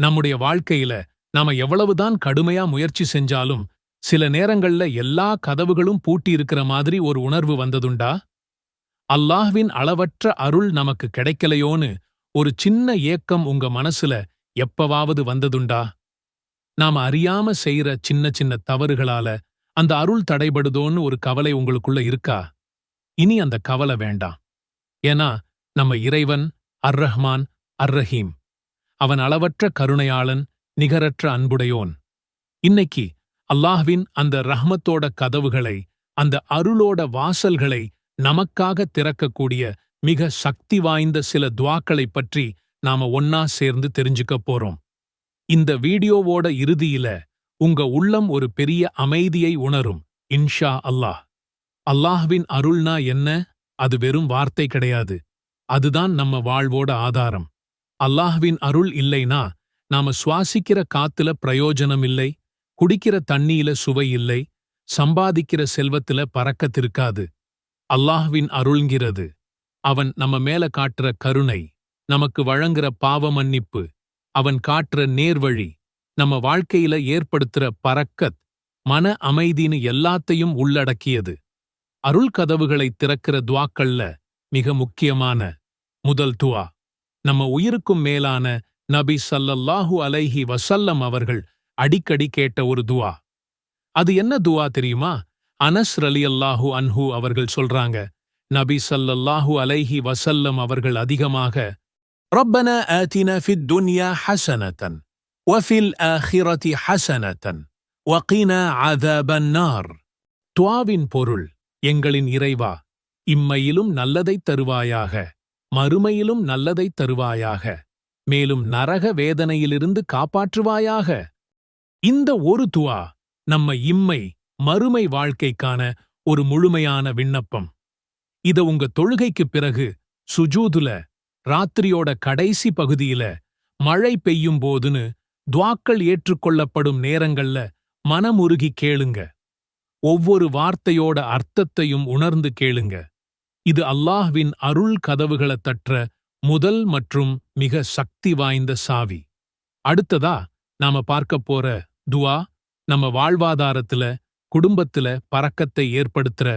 நம்முடைய வாழ்க்கையில நாம எவ்வளவுதான் கடுமையா முயற்சி செஞ்சாலும் சில நேரங்கள்ல எல்லா கதவுகளும் பூட்டி இருக்கிற மாதிரி ஒரு உணர்வு வந்ததுண்டா? அல்லாஹ்வின் அளவற்ற அருள் நமக்கு கிடைக்கலையோன்னு ஒரு சின்ன ஏக்கம் உங்க மனசுல எப்பவாவது வந்ததுண்டா? நாம அறியாம செய்யற சின்ன சின்ன தவறுகளால அந்த அருள் தடைபடுதோன்னு ஒரு கவலை உங்களுக்குள்ள இருக்கா? இனி அந்த கவலை வேண்டாம். ஏன்னா நம்ம இறைவன் அர் ரஹ்மான் அர் ரஹீம் அவன் அளவற்ற கருணையாளன் நிகரற்ற அன்புடையோன். இன்னைக்கு அல்லாஹ்வின் அந்த ரஹ்மத்தோட கதவுகளை அந்த அருளோட வாசல்களை நமக்காக திறக்கக்கூடிய மிக சக்தி வாய்ந்த சில துவாக்களைப் பற்றி நாம ஒன்னா சேர்ந்து தெரிஞ்சுக்க போறோம். இந்த வீடியோவோட இறுதியில உங்க உள்ளம் ஒரு பெரிய அமைதியை உணரும் இன்ஷா அல்லாஹ். அல்லாஹ்வின் அருள்னா என்ன? அது வெறும் வார்த்தை கிடையாது. அதுதான் நம்ம வாழ்வோட ஆதாரம். அல்லாஹ்வின் அருள் இல்லைனா நாம சுவாசிக்கிற காத்துல பிரயோஜனம் இல்லை குடிக்கிற தண்ணியில சுவை இல்லை சம்பாதிக்கிற செல்வத்துல பறக்கத்திருக்காது அல்லாஹ்வின் அருள்ங்கிறது. அவன் நம்ம மேல காட்டுற கருணை நமக்கு வழங்குற பாவ மன்னிப்பு அவன் காட்டுற நேர்வழி நம்ம வாழ்க்கையில ஏற்படுத்துற பறக்கத் மன அமைதின்னு எல்லாத்தையும் உள்ளடக்கியது. அருள் கதவுகளை திறக்கிற துவாக்கள்ல மிக முக்கியமான முதல் துவா. நம்ம உயிருக்கும் மேலான நபி சல்லல்லாஹு அலைஹி வசல்லம் அவர்கள் அடிக்கடி கேட்ட ஒரு துவா. அது என்ன துவா தெரியுமா? அனஸ் ரலி அல்லாஹு அன்ஹு அவர்கள் சொல்றாங்க நபி சல்லல்லாஹு அலைஹி வசல்லம் அவர்கள் அதிகமாக ரப்பன ஆத்தின ஃபித் துன்யா ஹசனத்தன் வஃபில் ஆஹிரதி ஹசனத்தன் வகீன அதபன்னார் துவாவின் பொருள் எங்களின் இறைவா இம்மையிலும் நல்லதைத் தருவாயாக. மறுமையிலும் நல்லதைத் தருவாயாக மேலும் நரக வேதனையிலிருந்து காப்பாற்றுவாயாக. இந்த ஒரு துவா நம்ம இம்மை மறுமை வாழ்க்கைக்கான ஒரு முழுமையான விண்ணப்பம். இத உங்க தொழுகைக்குப் பிறகு சுஜூதுல ராத்திரியோட கடைசி பகுதியில மழை பெய்யும் போதுன்னு துவாக்கள் ஏற்றுக்கொள்ளப்படும் நேரங்கள்ல மனமுருகி கேளுங்க. ஒவ்வொரு வார்த்தையோட அர்த்தத்தையும் உணர்ந்து கேளுங்க. இது அல்லாஹ்வின் அருள் கதவுகள தற்ற முதல் மற்றும் மிக சக்தி வாய்ந்த சாவி. அடுத்ததா நாம பார்க்க போற துவா நம்ம வாழ்வாதாரத்துல குடும்பத்துல பறக்கத்தை ஏற்படுத்துற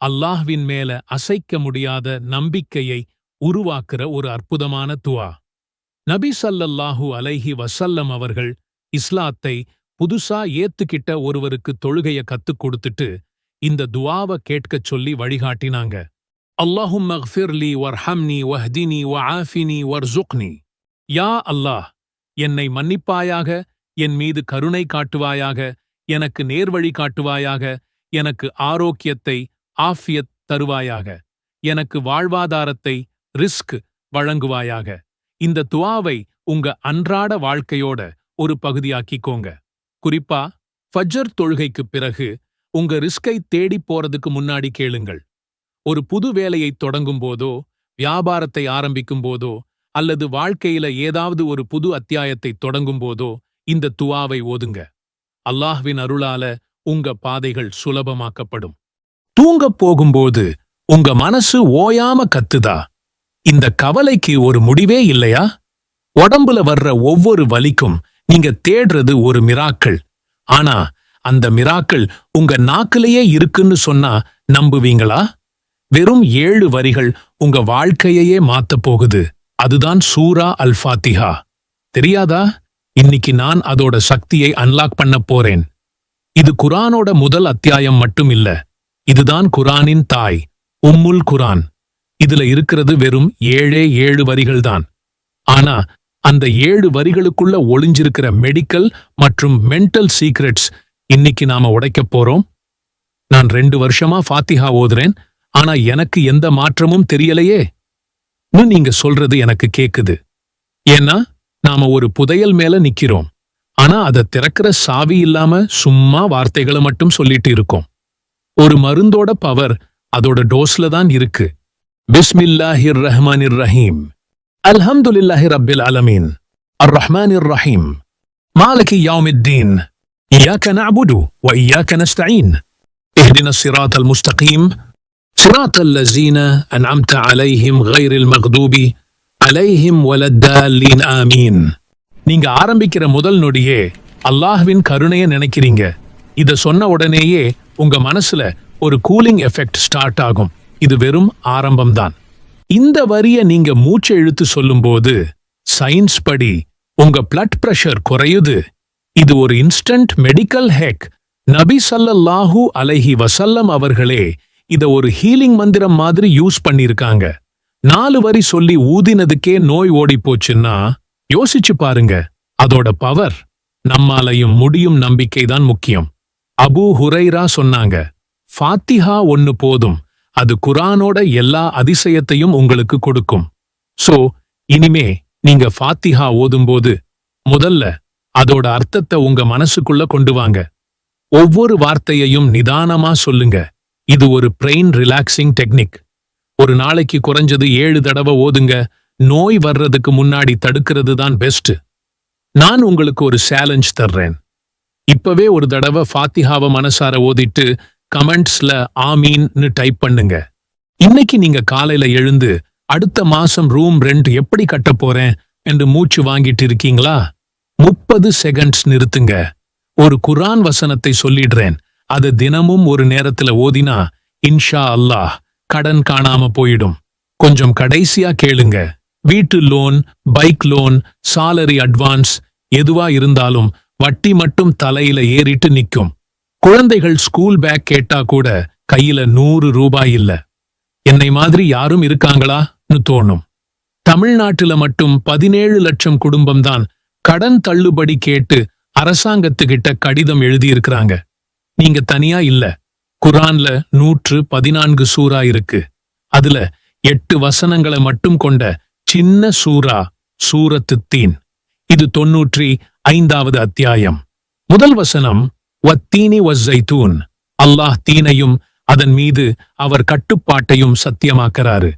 அல்லாஹ்வின் மேல அசைக்க முடியாத நம்பிக்கையை உருவாக்குற ஒரு அற்புதமான துவா. நபி சல்லல்லாஹு அலைஹி வசல்லம் அவர்கள் இஸ்லாத்தை புதுசா ஏத்துக்கிட்ட ஒருவருக்கு தொழுகைய கத்துக் கொடுத்துட்டு இந்த துவாவ கேட்கச் சொல்லி வழிகாட்டினாங்க. அல்லாஹும் لي வர்ஹம்னி வஹ்தினி வஆஃபினி வர்சுக்னி யா அல்லாஹ் என்னை மன்னிப்பாயாக என் மீது கருணை காட்டுவாயாக எனக்கு நேர்வழி காட்டுவாயாக எனக்கு ஆரோக்கியத்தை ஆஃபியத் தருவாயாக எனக்கு வாழ்வாதாரத்தை ரிஸ்க் வழங்குவாயாக. இந்த துவாவை உங்க அன்றாட வாழ்க்கையோட ஒரு பகுதியாக்கிக்கோங்க. குறிப்பா ஃபஜ்ர் தொழுகைக்குப் பிறகு உங்க ரிஸ்கை தேடிப் போறதுக்கு முன்னாடி கேளுங்கள். ஒரு புது வேலையைத் தொடங்கும் போதோ வியாபாரத்தை ஆரம்பிக்கும் போதோ அல்லது வாழ்க்கையில ஏதாவது ஒரு புது அத்தியாயத்தை தொடங்கும் போதோ இந்த துவாவை ஓதுங்க. அல்லாஹ்வின் அருளால உங்க பாதைகள் சுலபமாக்கப்படும். தூங்கப் போகும்போது உங்க மனசு ஓயாம கத்துதா? இந்த கவலைக்கு ஒரு முடிவே இல்லையா? உடம்புல வர்ற ஒவ்வொரு வலிக்கும் நீங்க தேடுறது ஒரு மிராக்கள். ஆனா அந்த மிராக்கள் உங்க நாக்கிலேயே இருக்குன்னு சொன்னா நம்புவீங்களா? வெறும் ஏழு வரிகள் உங்க வாழ்க்கையையே மாத்தப் போகுது. அதுதான் சூரா அல் ஃபாத்திஹா தெரியாதா? இன்னைக்கு நான் அதோட சக்தியை அன்லாக் பண்ண போறேன். இது குரானோட முதல் அத்தியாயம் மட்டும் இல்ல. இதுதான் குரானின் தாய் உம்முல் குரான். இதுல இருக்கிறது வெறும் ஏழே ஏழு வரிகள்தான். ஆனா அந்த ஏழு வரிகளுக்குள்ள ஒளிஞ்சிருக்கிற மெடிக்கல் மற்றும் மென்டல் சீக்ரெட்ஸ் இன்னைக்கு நாம உடைக்கப் போறோம். நான் ரெண்டு வருஷமா ஃபாத்திஹா ஓதுறேன். ஆனா எனக்கு எந்த மாற்றமும் தெரியலையே. நீங்க சொல்றது எனக்கு கேக்குது. ஏன்னா நாம ஒரு புதையல் மேல நிக்கிறோம். ஆனா அதை திறக்கிற சாவி இல்லாம சும்மா வார்த்தைகளை மட்டும் சொல்லிட்டு இருக்கோம். ஒரு மருந்தோட பவர் அதோட டோஸ்ல தான் இருக்கு. பிஸ்மில்லாஹிர் ரஹ்மானிர் ரஹீம் அல்ஹம்துலில்லாஹி ரப்பில் அலமீன். அர் ரஹ்மானிர் ரஹீம் மாலகி யாமித்தீன். இயாக்க நஅபுது வ இயாக்க நஸ்தஈன். இஹ்தினஸ் சிராத்தல் முஸ்தகீம். صراط الذين أنعمت عليهم غير المغضوب عليهم ولا الضالين آمين நீங்க ஆரம்பிக்கிற முதல் நொடியே அல்லாஹ்வின் கருணைய நினைக்கிறீங்க இத சொன்ன உடனேயே உங்க மனசுல ஒரு கூலிங் எஃபெக்ட் ஸ்டார்ட் ஆகும் இது வெறும் ஆரம்பம்தான் இந்த வரிய நீங்க மூச்சை இழுத்து சொல்லும்போது சயின்ஸ் படி உங்க பிளட் பிரஷர் குறையுது இது ஒரு இன்ஸ்டன்ட் மெடிக்கல் ஹேக் நபி ஸல்லல்லாஹு அலைஹி வசல்லம் அவர்களே இத ஒரு ஹீலிங் மந்திரம் மாதிரி யூஸ் பண்ணிருக்காங்க. நாலு வரி சொல்லி ஊதினதுக்கே நோய் ஓடி போச்சுன்னா யோசிச்சு பாருங்க. அதோட பவர் நம்மாலையும் முடியும் நம்பிக்கை தான் முக்கியம். அபூ ஹுரைரா சொன்னாங்க ஃபாத்திஹா ஒன்னு போதும். அது குரானோட எல்லா அதிசயத்தையும் உங்களுக்கு கொடுக்கும். சோ இனிமே நீங்க ஃபாத்திஹா ஓதும்போது முதல்ல அதோட அர்த்தத்தை உங்க மனசுக்குள்ள கொண்டு வாங்க. ஒவ்வொரு வார்த்தையையும் நிதானமா சொல்லுங்க. இது ஒரு பிரெயின் ரிலாக்ஸிங் டெக்னிக் ஒரு நாளைக்கு குறைஞ்சது ஏழு தடவை ஓதுங்க. நோய் வர்றதுக்கு முன்னாடி தடுக்கிறது தான் பெஸ்ட் நான் உங்களுக்கு ஒரு சேலஞ்ச் தர்றேன். இப்பவே ஒரு தடவை ஃபாத்திஹாவை மனசார ஓதிட்டு கமெண்ட்ஸ்ல ஆமீன்னு டைப் பண்ணுங்க. இன்னைக்கு நீங்க காலையில எழுந்து அடுத்த மாசம் ரூம் ரெண்ட் எப்படி கட்ட போறேன் என்று மூச்சு வாங்கிட்டு இருக்கீங்களா? முப்பது செகண்ட்ஸ் நிறுத்துங்க. ஒரு குரான் வசனத்தை சொல்லிடுறேன். அது தினமும் ஒரு நேரத்துல ஓதினா இன்ஷா அல்லாஹ் கடன் காணாம போயிடும். கொஞ்சம் கடைசியா கேளுங்க. வீட்டு loan bike loan salary advance எதுவா இருந்தாலும் வட்டி மட்டும் தலையில ஏறிட்டு நிக்கும். குழந்தைகள் ஸ்கூல் பேக் கேட்டா கூட கையில நூறு ரூபாய் இல்ல. என்னை மாதிரி யாரும் இருக்காங்களான்னு தோணும். தமிழ்நாட்டுல மட்டும் பதினேழு லட்சம் குடும்பம்தான் கடன் தள்ளுபடி கேட்டு அரசாங்கத்துக்கிட்ட கடிதம் எழுதியிருக்கிறாங்க. நீங்க தனியா இல்ல. குரான்ல நூற்று பதினான்கு சூறா இருக்கு. அதுல எட்டு வசனங்களை மட்டும் கொண்ட சின்ன சூரா சூரத்து தீன். இது தொன்னூற்றி ஐந்தாவது அத்தியாயம். முதல் வசனம் வத்தீனி வஸ்ஸைத்தூன் அல்லாஹ் தீனையும் அதன் மீது அவர் கட்டுப்பாட்டையும் சத்தியமாக்கிறாரு.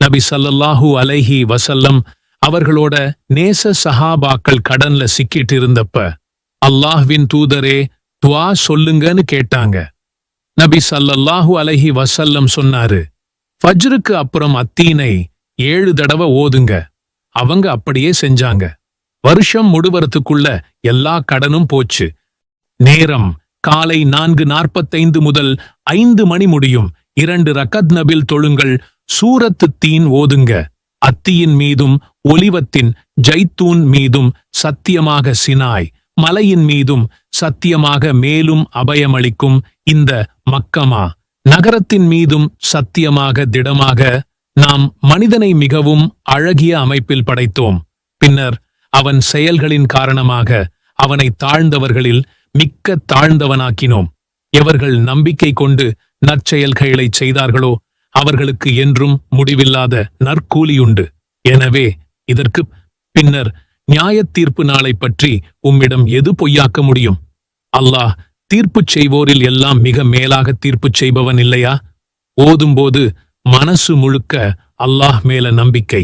நபி ஸல்லல்லாஹு அலைஹி வசல்லம் அவர்களோட நேச சஹாபாக்கள் கடன்ல சிக்கிட்டு இருந்தப்ப அல்லாஹ்வின் தூதரே துவா சொல்லுங்கன்னு கேட்டாங்க. நபி சல்லல்லாஹு அலஹி வசல்லம் சொன்னாரு ஃபஜ்ருக்கு அப்புறம் அத்தீனை ஏழு தடவை ஓதுங்க. அவங்க அப்படியே செஞ்சாங்க. வருஷம் முடுவரத்துக்குள்ள எல்லா கடனும் போச்சு. நேரம் காலை நான்கு நாற்பத்தைந்து முதல் ஐந்து மணி முடியும். இரண்டு ரக்கத் நபில் தொழுங்கள் சூரத்து தீன் ஓதுங்க. அத்தியின் மீதும் ஒலிவத்தின் ஜைத்தூன் மீதும் சத்தியமாக சினாய். மலையின் மீதும் சத்தியமாக மேலும் அபயமளிக்கும் இந்த மக்கமா? நகரத்தின் மீதும் சத்தியமாக திடமாக நாம் மனிதனை மிகவும் அழகிய அமைப்பில் படைத்தோம். பின்னர் அவன் செயல்களின் காரணமாக அவனை தாழ்ந்தவர்களில் மிக்க தாழ்ந்தவனாக்கினோம். எவர்கள் நம்பிக்கை கொண்டு நற்செயல்களை செய்தார்களோ அவர்களுக்கு என்றும் முடிவில்லாத நற்கூலியுண்டு. எனவே இதற்கு பின்னர் நியாய தீர்ப்பு நாளை பற்றி உம்மிடம் எது பொய்யாக்க முடியும்? அல்லாஹ் தீர்ப்பு செய்வோரில் எல்லாம் மிக மேலாக தீர்ப்பு செய்பவன் இல்லையா? ஓதும்போது மனசு முழுக்க அல்லாஹ் மேல நம்பிக்கை.